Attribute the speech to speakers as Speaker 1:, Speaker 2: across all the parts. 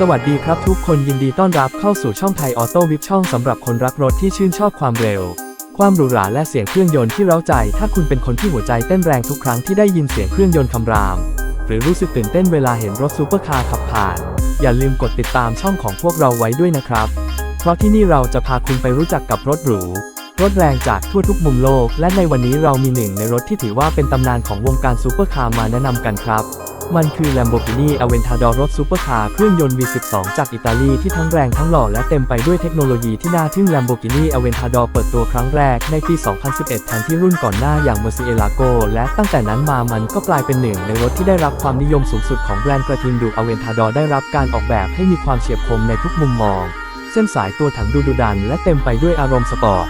Speaker 1: สวัสดีครับทุกคนยินดีต้อนรับเข้าสู่ช่องไทยออโต้วิบช่องสำหรับคนรักรถที่ชื่นชอบความเร็ว ความหรูหราและเสียงเครื่องยนต์ที่เร้าใจ ถ้าคุณเป็นคนที่หัวใจเต้นแรงทุกครั้งที่ได้ยินเสียงเครื่องยนต์คำราม หรือรู้สึกตื่นเต้นเวลาเห็นรถซูเปอร์คาร์ขับผ่าน อย่าลืมกดติดตามช่องของพวกเราไว้ด้วยนะครับ เพราะที่นี่เราจะพาคุณไปรู้จักกับรถหรูรถแรงจากทั่วทุกมุมโลก และในวันนี้เรามีหนึ่งในรถที่ถือว่าเป็นตำนานของวงการซูเปอร์คาร์มาแนะนำกันครับ มันคือ Lamborghini Aventador รถซูเปอร์คาร์เครื่องยนต์ V12 จากอิตาลีที่ทั้งแรงทั้งหล่อและเต็มไปด้วยเทคโนโลยีที่น่าทึ่ง Lamborghini Aventador เปิดตัวครั้งแรกในปี 2011 แทนที่รุ่นก่อนหน้าอย่าง Murcielago และตั้งแต่นั้นมามันก็กลายเป็นหนึ่งในรถที่ได้รับความนิยมสูงสุดของแบรนด์กระทิงดู Aventador ได้รับการออกแบบให้มีความเฉียบคมในทุกมุมมอง เส้นสายตัวถังดูดุดัน และเต็มไปด้วยอารมณ์สปอร์ต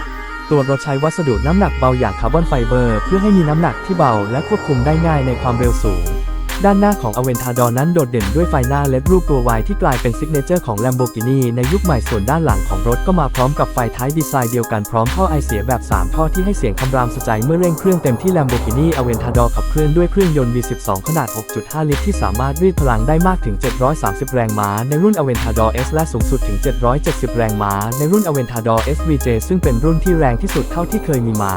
Speaker 1: ตัวรถใช้วัสดุน้ำหนักเบาอย่างคาร์บอนไฟเบอร์ เพื่อให้มีน้ำหนักที่เบาและควบคุมได้ง่ายในความเร็วสูง ด้านหน้าของ Aventador นั้นโดดเด่นด้วยไฟหน้าเลดรูปตัว Y ที่กลายเป็นซิกเนเจอร์ของ Lamborghini ในยุคใหม่ส่วนด้านหลังของรถก็มาพร้อมกับไฟท้ายดีไซน์เดียวกันพร้อมท่อไอเสียแบบ 3 ท่อที่ให้เสียงคำรามสะใจเมื่อเร่งเครื่องเต็มที่ Lamborghini Aventador ขับเคลื่อนด้วยเครื่องยนต์ V12 ขนาด 6.5 ลิตรที่สามารถรีดพลังได้มากถึง 730 แรงม้า ในรุ่น Aventador S และสูงสุดถึง 770 แรงม้า ในรุ่น Aventador SVJ ซึ่งเป็นรุ่นที่แรงที่สุดเท่าที่เคยมีมา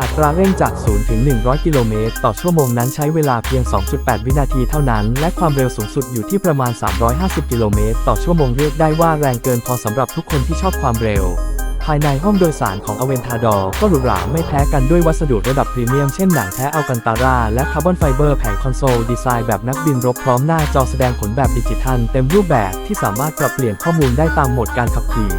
Speaker 1: อัตราเร่งจาก 0 ถึง 100 กิโลเมตร ต่อชั่วโมงนั้นใช้เวลาเพียง 2.8 วินาทีเท่านั้น และความเร็วสูงสุดอยู่ที่ประมาณ 350 กิโลเมตร ต่อชั่วโมงเรียกได้ว่าแรงเกินพอสำหรับทุกคนที่ชอบความเร็ว ภายในห้องโดยสารของ Aventador ก็หรูหราไม่แพ้กันด้วยวัสดุระดับพรีเมียมเช่นหนังแท้อัลกันตาราและคาร์บอนไฟเบอร์แผงคอนโซลดีไซน์แบบนักบินรบพร้อมหน้าจอแสดงผลแบบดิจิทัลเต็มรูปแบบที่สามารถปรับเปลี่ยนข้อมูลได้ตามโหมดการขับขี่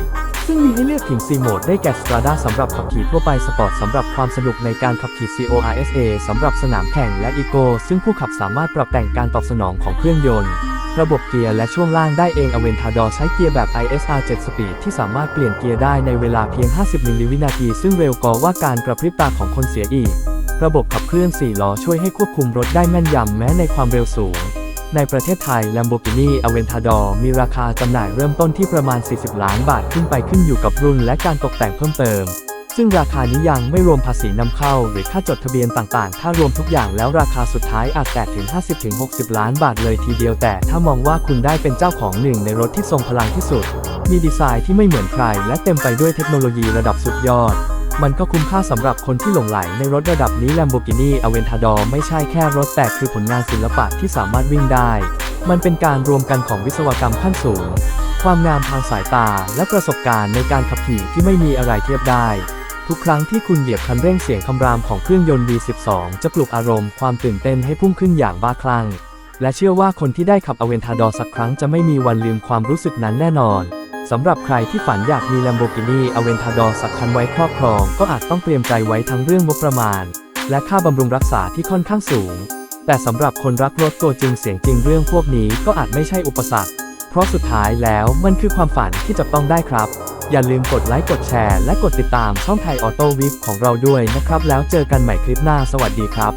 Speaker 1: ซึ่งมีให้เลือกถึง 4 โหมดได้แก่ Strada สำหรับขับขี่ทั่วไป Sport สำหรับความสนุกในการขับขี่ CORSA สำหรับสนามแข่งและ Eco ซึ่งผู้ขับสามารถปรับแต่งการตอบสนองของเครื่องยนต์ ระบบเกียร์และช่วงล่างได้เอง Aventador ใช้เกียร์แบบ ISR 7 Speed ที่สามารถเปลี่ยนเกียร์ได้ในเวลาเพียง 50มิลลิวินาที ซึ่งเร็วกว่าการกระพริบตาของคนเสียอีก ระบบขับเคลื่อน 4 ล้อช่วยให้ควบคุมรถได้แม่นยำแม้ในความเร็วสูง ในประเทศไทย Lamborghini Aventador มีราคาจำหน่ายเริ่มต้นที่ประมาณ 40 ล้านบาทขึ้นไปขึ้นอยู่กับรุ่นและการตกแต่งเพิ่มเติม ซึ่งราคานี้ยังไม่รวมภาษีนำเข้า หรือค่าจดทะเบียนต่างๆ ถ้ารวมทุกอย่างแล้วราคาสุดท้ายอาจแตะถึง 50-60 ล้านบาทเลยทีเดียวแต่ถ้ามองว่าคุณได้เป็นเจ้าของหนึ่งในรถที่ทรงพลังที่สุด มีดีไซน์ที่ไม่เหมือนใคร และเต็มไปด้วยเทคโนโลยีระดับสุดยอด มันก็คุ้มค่าสำหรับคนที่หลงไหลในรถระดับนี้ Lamborghini Aventador ไม่ใช่แค่รถแต่คือผลงานศิลปะที่สามารถวิ่งได้ มันเป็นการรวมกันของวิศวกรรมขั้นสูง ความงามทางสายตาและประสบการณ์ในการขับขี่ที่ไม่มีอะไรเทียบได้ ทุกครั้งที่คุณเหยียบคันเร่งเสียงคำรามของเครื่องยนต์ V12 จะปลุกอารมณ์ความตื่นเต้นให้พุ่งขึ้นอย่างบ้าคลั่งและเชื่อว่าคนที่ได้ขับ Aventador สักครั้งจะไม่มีวันลืมความรู้สึกนั้นแน่นอน สำหรับใครที่ฝันอยากมี Lamborghini Aventador สักคันไว้ครอบครอง ก็อาจต้องเตรียมใจไว้ทั้งเรื่องงบประมาณ และค่าบำรุงรักษาที่ค่อนข้างสูง แต่สำหรับคนรักรถตัวจริงเสียงจริงเรื่องพวกนี้ก็อาจไม่ใช่อุปสรรค เพราะสุดท้ายแล้วมันคือความฝันที่จะต้องได้ครับ อย่าลืมกดไลค์กดแชร์และกดติดตามช่องไทยออโต้วิฟของเราด้วยนะครับ แล้วเจอกันใหม่คลิปหน้าสวัสดีครับ